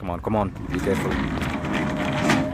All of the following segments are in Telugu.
Come on, come on. Be careful.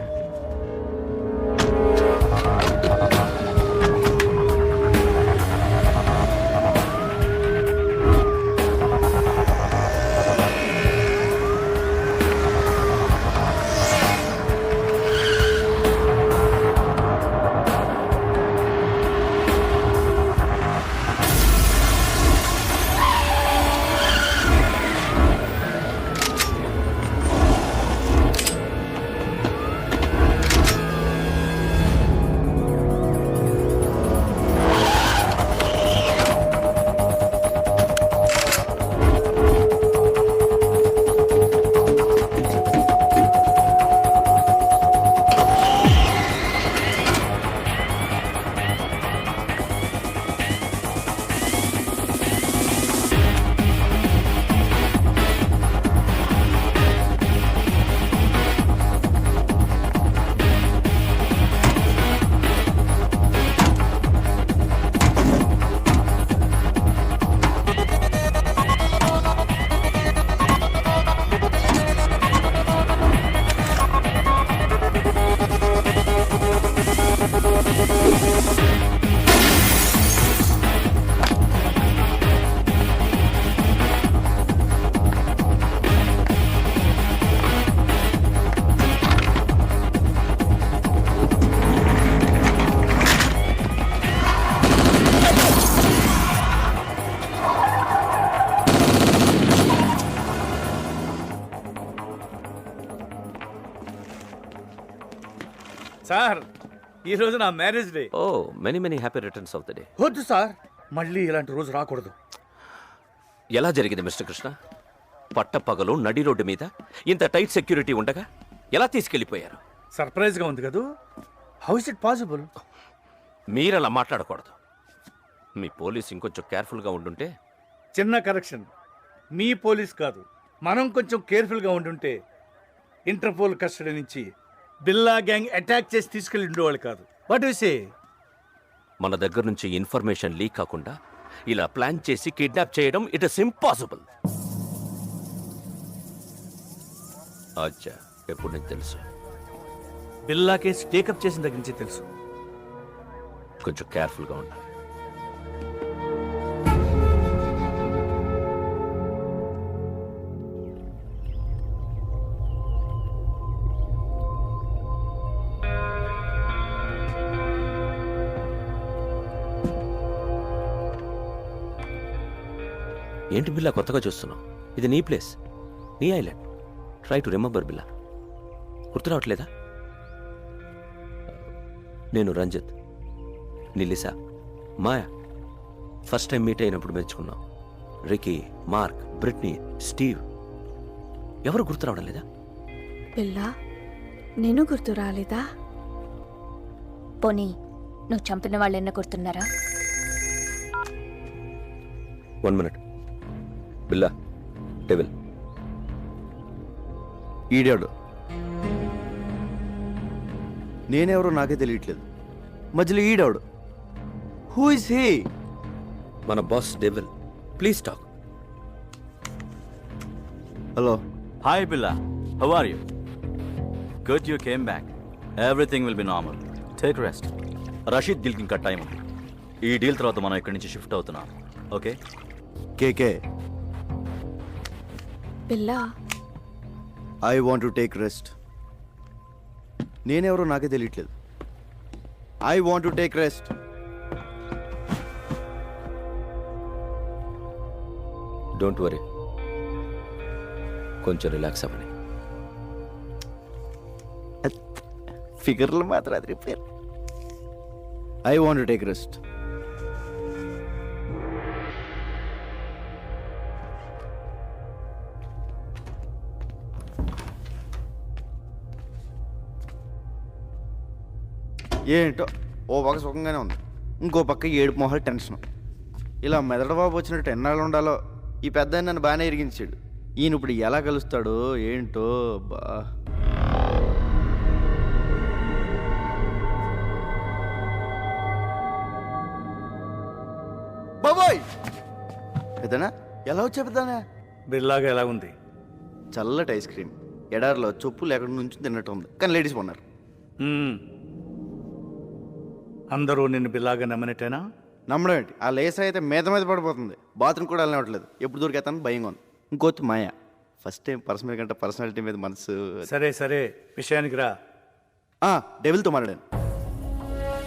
ఈ రోజు నా marriage day oh many many happy returns of the day వద్దు సార్ మళ్ళీ ఇలాంటి రోజు రాకూడదు. ఎలా జరిగింది మిస్టర్ కృష్ణ? పట్టపగలు నడి రోడ్డు మీద ఇంత టైట్ సెక్యూరిటీ ఉండగా ఎలా తీసుకెళ్ళిపోయారు సర్ప్రైజ్గా ఉంది కదూ? హౌ ఇస్ ఇట్ పాసిబుల్ మీరలా మాట్లాడకూడదు. మీ పోలీస్ ఇంకొంచెం కేర్ఫుల్గా ఉండుంటే చిన్న కరెక్షన్ మీ పోలీస్ కాదు. మనం కొంచెం కేర్ఫుల్గా ఉండుంటే ఇంటర్పోల్ కస్టడీ నుంచి బిల్లా గ్యాంగ్ అటాక్ చేసి తీసుకెళ్ళి ఉండేవాళ్ళు కాదు. వాట్ యు సే మన దగ్గర నుంచి ఇన్ఫర్మేషన్ లీక్ కాకుండా ఇలా ప్లాన్ చేసి కిడ్నాప్ చేయడం ఇట్ ఇస్ ఇంపాసిబుల్. అచ్చా ఎప్పుడు నీకు తెలుసు? బిల్లా కేసు టేకప్ చేసిన దగ్గర నుంచి తెలుసు. కొంచెం కేర్ఫుల్గా ఉండాలి. ఏంటి బిల్లా కొత్తగా చూస్తున్నావు? ఇది నీ ప్లేస్ నీ ఐలాండ్. ట్రై టు రిమెంబర్ బిల్లా. గుర్తు రావట్లేదా? నేను రంజిత్ నిలిసా మాయా. ఫస్ట్ టైం మీట్ అయినప్పుడు మెచ్చుకున్నాం రికీ మార్క్ బ్రిట్నీ స్టీవ్. ఎవరు గుర్తు రావడం లేదా? పిల్ల నేను గుర్తు రాలేదా? పోనీ నువ్వు చంపిన వాళ్ళెన్న గుర్తున్నారా? One minute. బిల్లా డెవిల్ ఈడాడు నేనెవరో నాకే తెలియట్లేదు. మధ్యలో ఈడాడు హూ ఇస్ హీ మన boss devil please talk. Hello. Hi, Billa. How are you? Good you came back. Everything will be normal. Take rest. Rasheed డీల్కి ఇంకా టైం ఉంది ఈ డీల్ తర్వాత మనం ఇక్కడి నుంచి షిఫ్ట్ అవుతున్నాం. ఓకే కేకే పిల్ల. I want to take rest నేనెవరో నాకే తెలియట్లేదు. I want to take rest don't worry కొంచెం రిలాక్స్ అవ్వని. ఫిగర్లు మాత్రం అది repair I want to take rest ఏంటో? ఓ పక్క సుఖంగానే ఉంది. ఇంకో పక్క ఏడుపు మొహాలు టెన్షన్. ఇలా మెదడు బాబు వచ్చినట్టు ఎన్నాళ్ళు ఉండాలో ఈ పెద్ద నన్ను బాగానే ఇరిగించాడు. ఈయన ఇప్పుడు ఎలా కలుస్తాడో ఏంటో బా. బాబోయ్! పెద్దనా? ఎలా వచ్చా పెద్దనా? బిల్లాగా ఎలా ఉంది? చల్లటి ఐస్ క్రీమ్. ఎడారిలో చెప్పులు ఎక్కడ నుంచి తిన్నట్టు ఉంది. కానీ లేడీస్ ఉన్నారు. అందరూ నిన్ను బిల్లాగా నమ్మనట్టేనా? నమ్మడం ఏంటి ఆ లేస్ అయితే మీద మీద పడిపోతుంది. బాత్రూమ్ కూడా వెళ్ళనివ్వట్లేదు. ఎప్పుడు దొరికేస్తాను భయంగా ఉంది. ఇంకోటి మాయ. ఫస్ట్ టైం పర్సనల్ కంటే పర్సనాలిటీ మీద మనసు సరే సరే. విషయానికి రా. ఆ, డెవిల్తో మాట్లాడాను.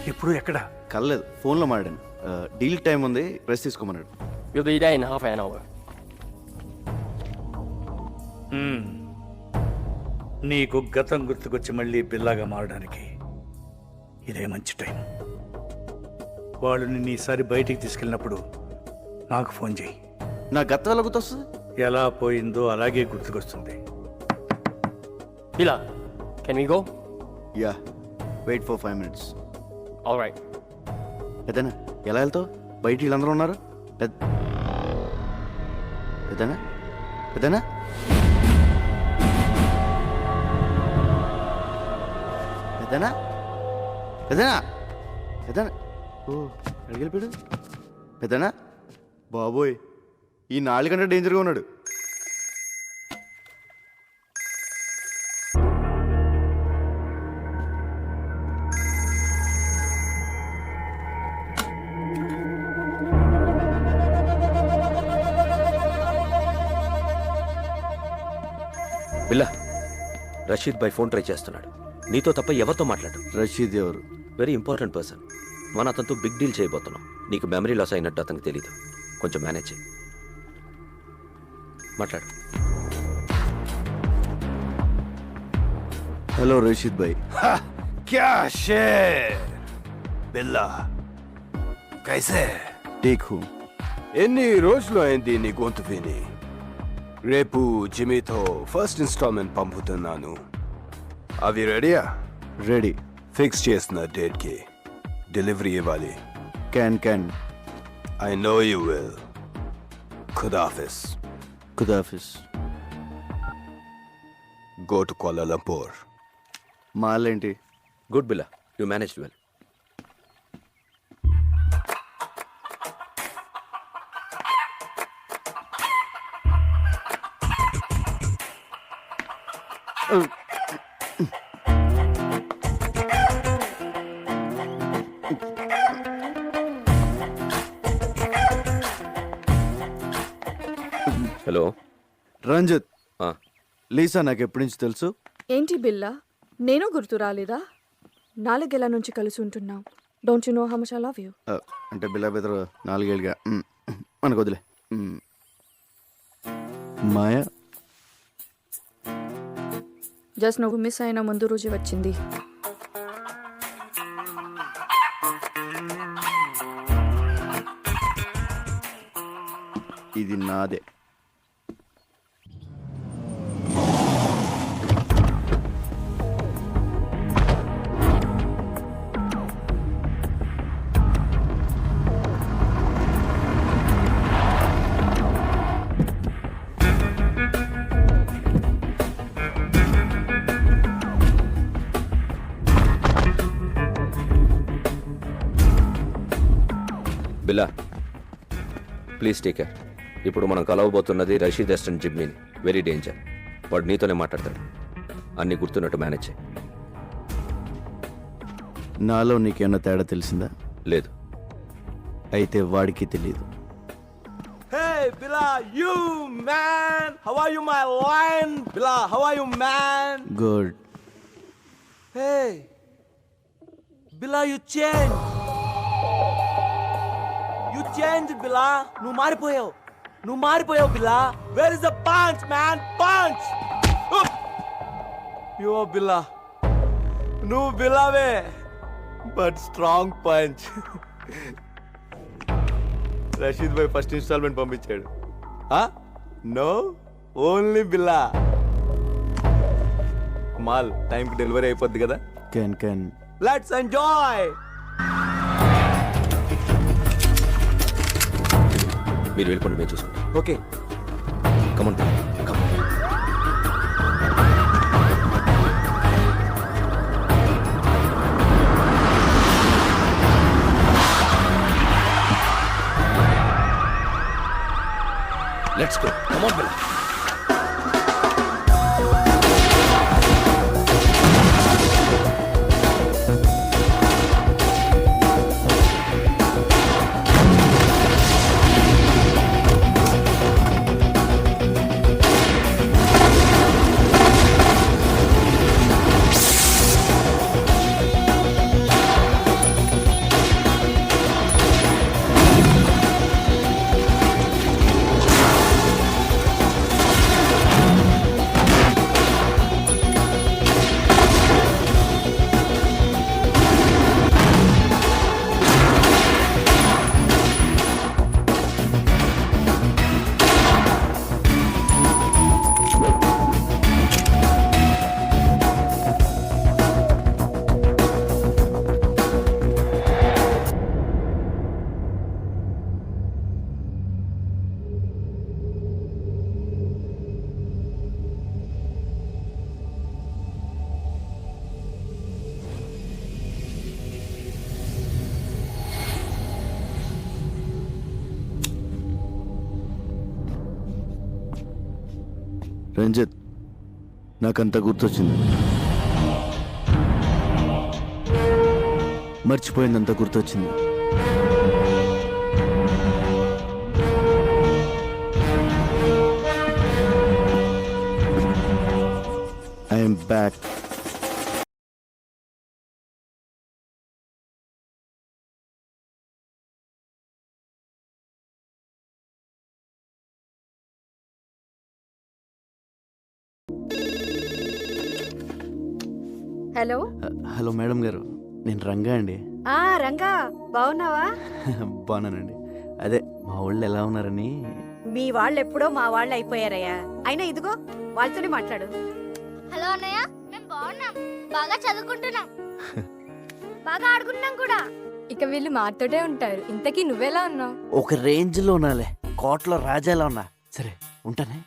ఇప్పుడు ఎక్కడ? కలలేదు ఫోన్లో మాట్లాడాను. డీల్ టైం ఉంది. ప్రెస్ తీసుకోమన్నాడు. నీకు గతం గుర్తుకొచ్చి మళ్ళీ బిల్లాగా మారడానికి ఇదే మంచి టైం. వాళ్ళు నిన్ను ఈసారి బయటికి తీసుకెళ్ళినప్పుడు నాకు ఫోన్ చేయి. నా గత ఎలా గుర్తొస్తుంది? ఎలా పోయిందో అలాగే గుర్తుకొస్తుంది. Bila, can we go? Yeah wait for five minutes All right. పెద్దనా ఎలా వెళ్తావు? బయట వీళ్ళందరూ ఉన్నారు? పెద్ద పెద్దనా పెద్దనా పెద్దనా పెద్దనా పెద్దనా ఓ పెద్దనా? బాబోయ్ ఈ నాలుగంటే డేంజర్గా ఉన్నాడు. బిల్లా రషీద్ బై ఫోన్ ట్రై చేస్తున్నాడు. నీతో తప్ప ఎవరితో మాట్లాడు రషీద్ ఎవరు? వెరీ ఇంపార్టెంట్ పర్సన్ మన అతనితో బిగ్ డీల్ చేయబోతున్నాం. నీకు మెమరీ లాస్ అయినట్టు అతనికి తెలీదు. కొంచెం మేనేజ్ చేయి. మాట్లాడు. హలో రషీద్ భాయ్ కైసే? ఎన్ని రోజులు అయింది నీ గొంతు విని? రేపు జిమీతో ఫస్ట్ ఇన్స్టాల్మెంట్ పంపుతున్నాను. అవి రెడీయా రెడీ ఫిక్స్ చేసిన డేట్కి డెలివరీ ఇవ్వాలి can can I know you will ఖుదాఫిస్ ఖుదాఫిస్ go to Kuala Lumpur మాలేంటి good Billa you manage well hello. Ranjith. ఆ, లీసా నాకు ఎప్పటి నుంచి తెలుసు? ఏంటి బిల్లా? నేను గుర్తు రాలేదా? నాలుగేళ్ళ నుంచి కలిసి ఉంటున్నాం. Don't you know how much I love you ఆ, అంటే బిల్లా బెదరు నాలుగేళ్ళుగా మ్, మనకు వదిలే. మ్. మాయ? జస్ట్ నువ్వు మిస్ అయిన ముందు రోజు వచ్చింది. ఇది నాదే. బిల్లా ప్లీజ్ టేక్. కేర్ ఇప్పుడు మనం కలవబోతున్నది రషీద్ ఎస్టన్ జిమ్మిని. వెరీ డేంజర్ వాడు నీతోనే మాట్లాడతాడు. అన్ని గుర్తున్నట్టు మేనేజ్ చేయి. నాలో నీకేమన్నా తేడా తెలిసిందా? లేదు. అయితే వాడికి తెలియదు Hey, Bila, you man! How are you, my lion? Bila, how are you, man? Good Hey, Bila, you changed. Changed, Bila. నువ్వు మారిపోయావు నువ్వు మారిపోయావు Billa where is the punch man punch yo Billa నువ్వు బిల్లావే but strong punch Rasheed bhai first installment పంపించాడు. నో ఓన్లీ బిల్లా మాల్ టైంకి డెలివరీ అయిపోద్ది కదా? క్యాన్ క్యాన్ లెట్స్ ఎంజాయ్ మీరు వెళ్ళిపోండి మేము చూసుకుంటాం. Okay. Come on come on let's go come on Billa Ranjith నాకంతా గుర్తొచ్చింది. మర్చిపోయిందంతా గుర్తొచ్చింది. I'm back hello? Hello madam గారు నేను రంగా అండి. ఆ రంగా బాగున్నావా? బాగున్నానండి. అదే మా ఊళ్ళో ఎలా ఉన్నారని? మీ వాళ్ళు ఎప్పుడో మా వాళ్ళు అయిపోయారయ్యా. అయినా ఇదిగో వాళ్ళతోనే మాట్లాడు. హలో అన్నయ్య మేము బాగున్నాం. బాగా చదువుకుంటున్నాం. బాగా ఆడుకుంటున్నాం కూడా. ఇక వీళ్ళు మాతోటే ఉంటారు. ఇంతకీ నువ్వెలా ఉన్నావు? ఒక రేంజ్లో ఉన్నాలే. కోట్లో రాజాలా ఉన్నా. సరే ఉంటానే.